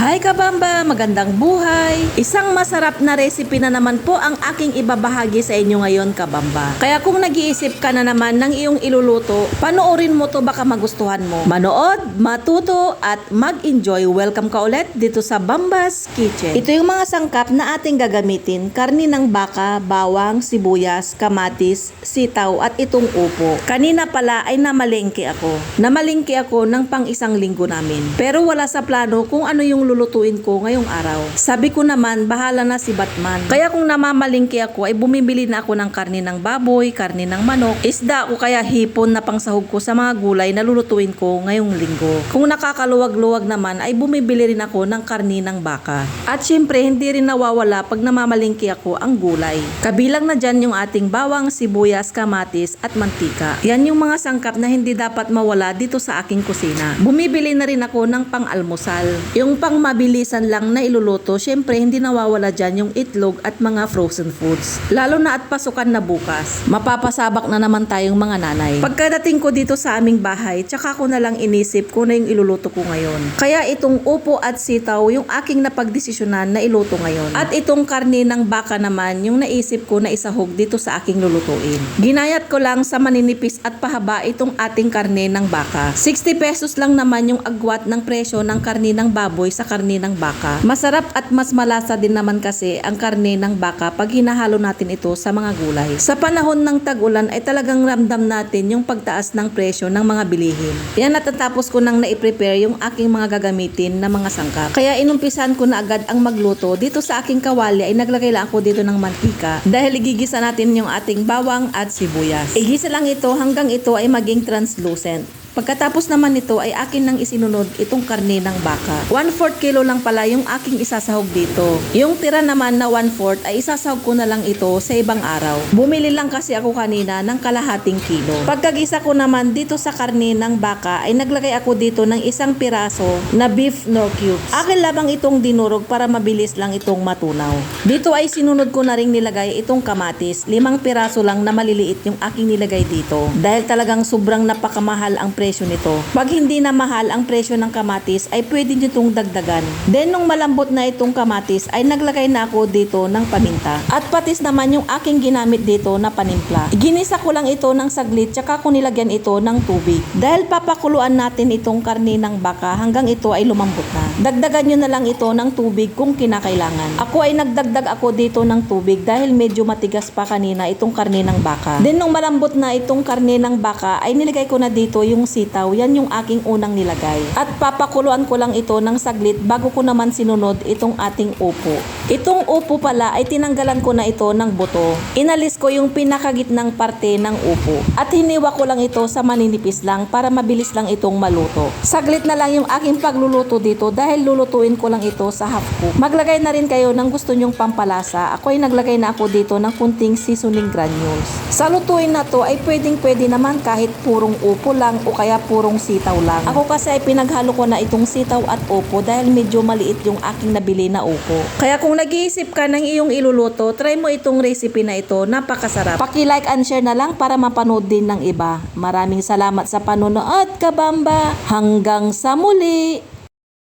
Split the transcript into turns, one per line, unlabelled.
Hi Kabamba! Magandang buhay! Isang masarap na recipe na naman po ang aking ibabahagi sa inyo ngayon Kabamba. Kaya kung nag-iisip ka na naman ng iyong iluluto, panoorin mo to baka magustuhan mo. Manood, matuto at mag-enjoy. Welcome ka ulit dito sa Bambas Kitchen. Ito yung mga sangkap na ating gagamitin. Karni ng baka, bawang, sibuyas, kamatis, sitaw at itong upo. Kanina pala ay namalengke ako. Namalengke ako ng pang isang linggo namin. Pero wala sa plano kung ano yung lulutuin ko ngayong araw. Sabi ko naman, bahala na si Batman. Kaya kung namamalingki ako, ay bumibili na ako ng karne ng baboy, karne ng manok, isda o kaya hipon na pangsahog ko sa mga gulay na lulutuin ko ngayong linggo. Kung nakakaluwag-luwag naman, ay bumibili rin ako ng karne ng baka. At syempre, hindi rin nawawala pag namamalingki ako ang gulay. Kabilang na dyan yung ating bawang, sibuyas, kamatis at mantika. Yan yung mga sangkap na hindi dapat mawala dito sa aking kusina. Bumibili na rin ako ng pang-almusal. Yung pang mabilisan lang na iluluto, syempre hindi nawawala dyan yung itlog at mga frozen foods. Lalo na at pasukan na bukas. Mapapasabak na naman tayong mga nanay. Pagkadating ko dito sa aming bahay, tsaka ko na lang inisip kung na yung iluluto ko ngayon. Kaya itong upo at sitaw yung aking napagdesisyonan na iluto ngayon. At itong karne ng baka naman yung naisip ko na isahog dito sa aking lulutuin. Ginayat ko lang sa maninipis at pahaba itong ating karne ng baka. 60 pesos lang naman yung agwat ng presyo ng karne ng baboy sa karne ng baka. Masarap at mas malasa din naman kasi ang karne ng baka pag hinahalo natin ito sa mga gulay. Sa panahon ng tag-ulan ay talagang ramdam natin yung pagtaas ng presyo ng mga bilihin. Yan natatapos ko nang na-prepare yung aking mga gagamitin na mga sangkap. Kaya inumpisan ko na agad ang magluto. Dito sa aking kawali ay naglagay lang ako dito ng mantika dahil igigisa natin yung ating bawang at sibuyas. Igisa lang ito hanggang ito ay maging translucent. Pagkatapos naman nito ay akin nang isinunod itong karne ng baka. 1/4 kilo lang pala yung aking isasahog dito. Yung tira naman na 1/4 ay isasahog ko na lang ito sa ibang araw. Bumili lang kasi ako kanina ng kalahating kilo. Pagkagisa ko naman dito sa karne ng baka ay naglagay ako dito ng isang piraso na beef nor cubes. Akin labang itong dinurog para mabilis lang itong matunaw. Dito ay sinunod ko na rin nilagay itong kamatis. Limang piraso lang na maliliit yung aking nilagay dito. Dahil talagang sobrang napakamahal ang presyo nito. Pag hindi na mahal ang presyo ng kamatis ay pwede nyo itong dagdagan. Then nung malambot na itong kamatis ay naglagay na ako dito ng paminta. At patis naman yung aking ginamit dito na panimpla. Ginisa ko lang ito ng saglit tsaka ko nilagyan ito ng tubig. Dahil papakuluan natin itong karne ng baka hanggang ito ay lumambot na. Dagdagan nyo na lang ito ng tubig kung kinakailangan. Ako ay nagdagdag ako dito ng tubig dahil medyo matigas pa kanina itong karne ng baka. Then nung malambot na itong karne ng baka ay nilagay ko na dito yung sitaw. Yan yung aking unang nilagay. At papakuluan ko lang ito ng saglit bago ko naman sinunod itong ating upo. Itong upo pala ay tinanggalan ko na ito ng buto. Inalis ko yung pinakagitnang parte ng upo. At hiniwa ko lang ito sa maninipis lang para mabilis lang itong maluto. Saglit na lang yung aking pagluluto dito dahil lulutuin ko lang ito sa half cook. Maglagay na rin kayo ng gusto nyong pampalasa. Ako ay naglagay na ako dito ng kunting seasoning granules. Sa lutuin na to ay pwedeng pwede naman kahit purong upo lang o kaya purong sitaw lang. Ako kasi ay pinaghalo ko na itong sitaw at upo dahil medyo maliit yung aking nabili na upo. Kaya kung nag-iisip ka ng iyong iluluto, try mo itong recipe na ito. Napakasarap. Paki-like and share na lang para mapanood din ng iba. Maraming salamat sa panonood, kabamba. Hanggang sa muli!